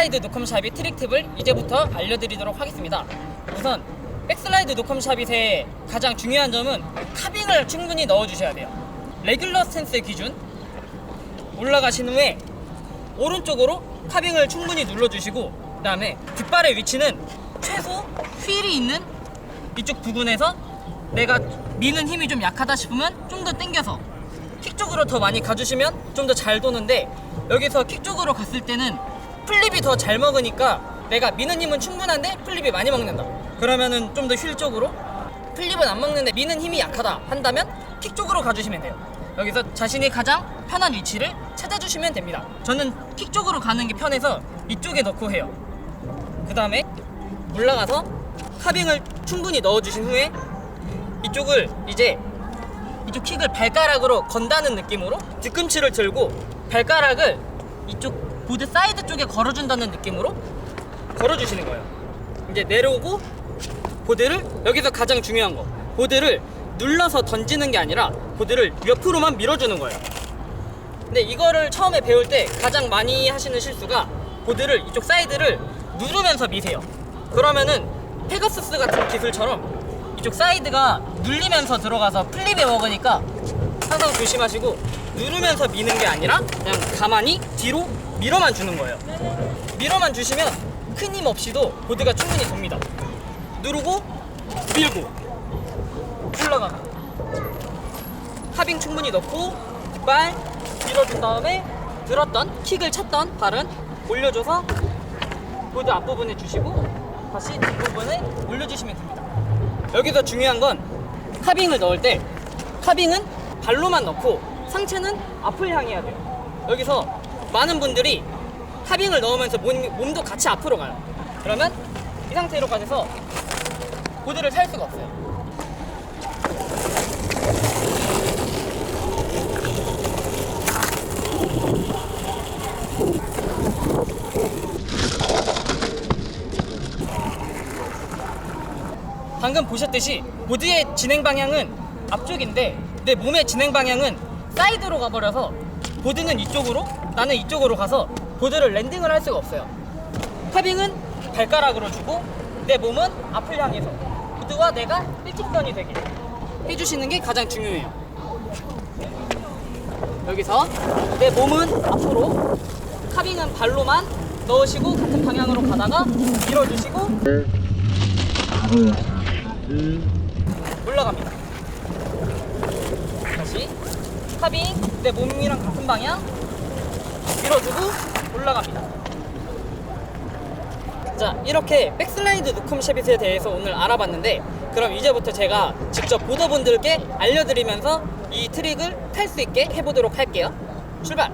백슬라이드 샵의 트릭 팁을 이제부터 알려드리도록 하겠습니다. 우선 백슬라이드 샵의 가장 중요한 점은 카빙을 충분히 넣어주셔야 돼요. 레귤러 스탠스 기준 올라가신 후에 오른쪽으로 카빙을 충분히 눌러주시고 그 다음에 뒷발의 위치는 최소 휠이 있는 이쪽 부분에서 내가 미는 힘이 좀 약하다 싶으면 좀 더 당겨서 킥 쪽으로 더 많이 가주시면 좀 더 잘 도는데 여기서 킥 쪽으로 갔을 때는 플립이 더 잘 먹으니까 내가 힘은 충분한데 플립이 많이 먹는다. 그러면은 좀 더 휠 쪽으로? 플립은 안 먹는데 미는 힘이 약하다 한다면 킥 쪽으로 가주시면 돼요. 여기서 자신이 가장 편한 위치를 찾아주시면 됩니다. 저는 킥 쪽으로 가는 게 편해서 이쪽에 넣고 해요. 그 다음에 올라가서 카빙을 충분히 넣어주신 후에 이쪽을 이제 이쪽 킥을 발가락으로 건다는 느낌으로 뒤꿈치를 들고 발가락을 이쪽 보드 사이드 쪽에 걸어준다는 느낌으로 걸어주시는 거예요. 이제 내려오고 보드를 여기서 가장 중요한 거 보드를 눌러서 던지는 게 아니라 보드를 옆으로만 밀어주는 거예요. 근데 이거를 처음에 배울 때 가장 많이 하시는 실수가 보드를 이쪽 사이드를 누르면서 미세요. 그러면은 페가수스 같은 기술처럼 이쪽 사이드가 눌리면서 들어가서 플립에 먹으니까 항상 조심하시고 누르면서 미는 게 아니라 그냥 가만히 뒤로 밀어만 주는 거예요. 밀어만 주시면 큰 힘 없이도 보드가 충분히 돕니다. 누르고 밀고 올라가고 하빙 충분히 넣고 뒷발 밀어준 다음에 들었던 킥을 쳤던 발은 올려줘서 보드 앞부분에 주시고 다시 뒷부분에 올려주시면 됩니다. 여기서 중요한 건 카빙을 넣을 때 카빙은 발로만 넣고 상체는 앞을 향해야 돼요. 여기서 많은 분들이 카빙을 넣으면서 몸, 몸도 같이 앞으로 가요. 그러면 이 상태로 가셔서 보드를 살 수가 없어요. 방금 보셨듯이 보드의 진행 방향은 앞쪽인데 내 몸의 진행 방향은 사이드로 가버려서 보드는 이쪽으로 나는 이쪽으로 가서 보드를 랜딩을 할 수가 없어요. 카빙은 발가락으로 주고 내 몸은 앞을 향해서 보드와 내가 일직선이 되게 해주시는 게 가장 중요해요. 여기서 내 몸은 앞으로 카빙은 발로만 넣으시고 같은 방향으로 가다가 밀어주시고 올라갑니다. 다시 카빙 내 몸이랑 같은 방향 밀어주고 올라갑니다. 자 이렇게 백슬라이드 누컴 쉐빗에 대해서 오늘 알아봤는데 그럼 이제부터 제가 직접 보더분들께 알려드리면서 이 트릭을 탈 수 있게 해보도록 할게요. 출발!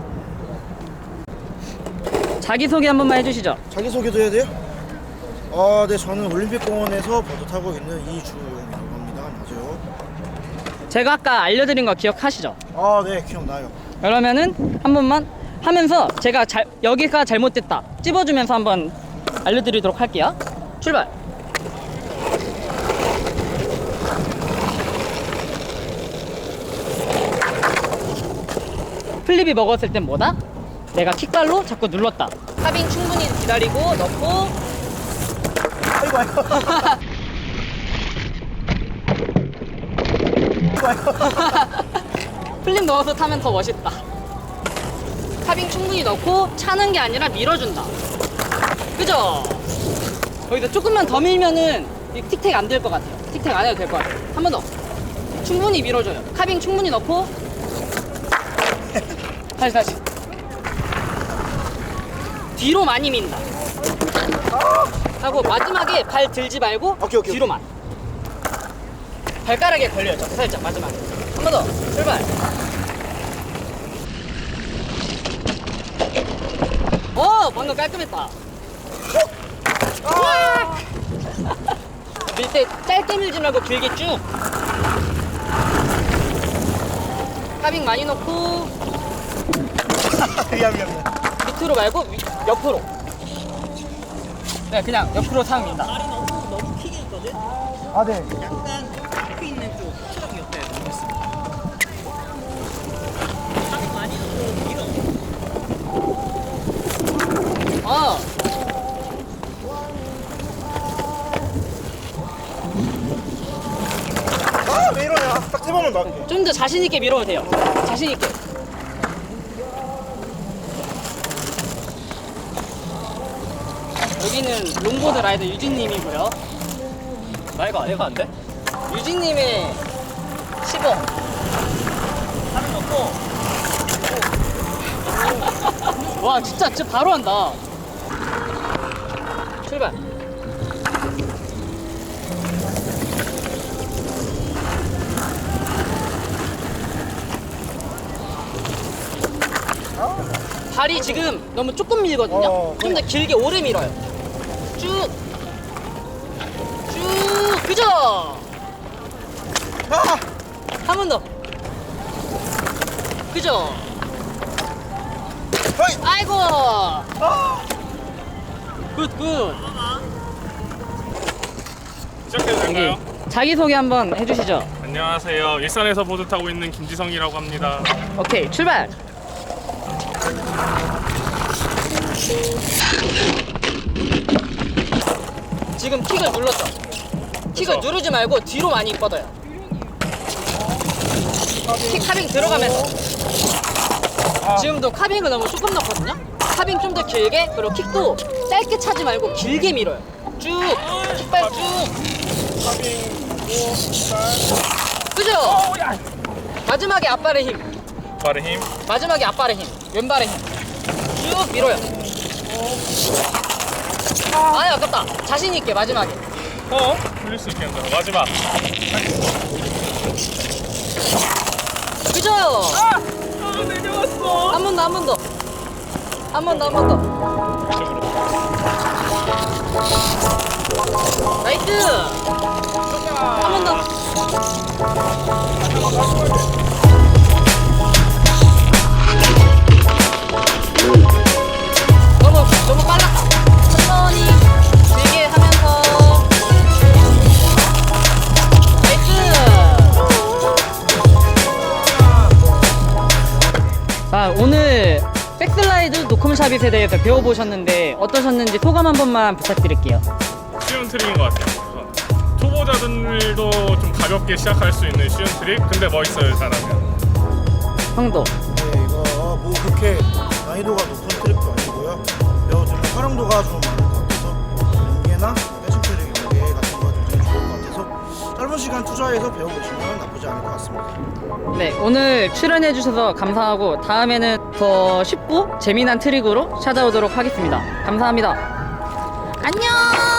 자기소개 한 번만 해주시죠. 자기소개도 해야 돼요? 아, 네, 저는 올림픽공원에서 버드 타고 있는 이주용이라고 합니다. 맞아요. 제가 아까 알려드린 거 기억하시죠? 아, 네, 기억나요. 그러면은 한 번만 하면서 제가 잘 여기가 잘못됐다 찝어주면서 한번 알려드리도록 할게요. 출발. 플립이 먹었을 땐 뭐다? 내가 킥발로 자꾸 눌렀다. 카빙 충분히 기다리고 넣고 아이고, 아이고. 아이고, 아이고. 플립 넣어서 타면 더 멋있다. 카빙 충분히 넣고 차는 게 아니라 밀어준다. 그죠? 여기서 조금만 더 밀면은 이 틱택 안 될 것 같아요. 틱택 안 해도 될 것 같아요. 한 번 더. 충분히 밀어줘요. 카빙 충분히 넣고. 다시, 다시. 뒤로 많이 민다. 하고 마지막에 발 들지 말고 오케이, 오케이, 뒤로만. 발가락에 걸려요. 저 살짝 마지막에. 한 번 더. 출발. 어 방금 깔끔했다. 어? 와! 밀때 짧게 밀지 말고 길게 쭉. 카빙 많이 넣고 미안 미안 미안. 밑으로 말고 위- 옆으로. 네 그냥 옆으로 상입니다. 말이 너무 너무 튀게 있거든. 아 네. 약간 앞에 있는 쪽 트럭 옆에 놓겠습니다. 많이 넣고 아, 아 왜 이러냐? 딱 세 번만 더 할게. 좀 더 자신 있게 밀어도 돼요. 자신 있게. 여기는 롱보드 라이더 유진님이고요. 나 이거 안 해가 안 돼? 유진님의 10억. 하는 놓고 와 진짜 진짜 바로 한다. 발이 지금 너무 조금 밀거든요. 어, 좀 더 길게 오래 밀어요. 쭉. 쭉. 그죠? 아! 한 번 더. 그죠? 허이! 아이고. 아! 굿 굿. 시작해도 될까요? 자기 소개 한번 해주시죠. 안녕하세요. 일산에서 보드 타고 있는 김지성이라고 합니다. 오케이 출발. 지금 킥을 눌렀죠. 킥을. 누르지 말고 뒤로 많이 뻗어요. 킥 카빙 들어가면서. 지금도 카빙을 너무 조금 넣거든요. 카빙 좀 더 길게 그리고 킥도 짧게 차지 말고 길게 밀어요. 쭉 킥발 쭉. 그죠? 마지막에 앞발의 힘. 발의 힘. 마지막에 앞발의 힘, 왼발의 힘. 쭉 밀어요. 아, 아깝다. 자신 있게 마지막에. 어? 돌릴 수 있겠다. 마지막. 그죠? 아, 내려왔어. 한 번 더, 한 번 더. 한 번 더, 한 번 더. 이쪽으로. 나이스. 한 번 더. 오늘 백슬라이드 노컴샵잇에 대해서 배워보셨는데 어떠셨는지 소감 한 번만 부탁드릴게요. 쉬운 트릭인 것 같아요. 우선. 초보자들도 좀 가볍게 시작할 수 있는 쉬운 트릭. 근데 멋있어요, 잘하면. 형도. 네 이거 뭐 그렇게 난이도가 높은 트릭도 아니고요. 배워주면 활용도가 좀 많을 것 같아서 연계나 짧은 시간 투자해서 배워보시면 나쁘지 않을 것 같습니다. 네, 오늘 출연해주셔서 감사하고 다음에는 더 쉽고 재미난 트릭으로 찾아오도록 하겠습니다. 감사합니다. 안녕!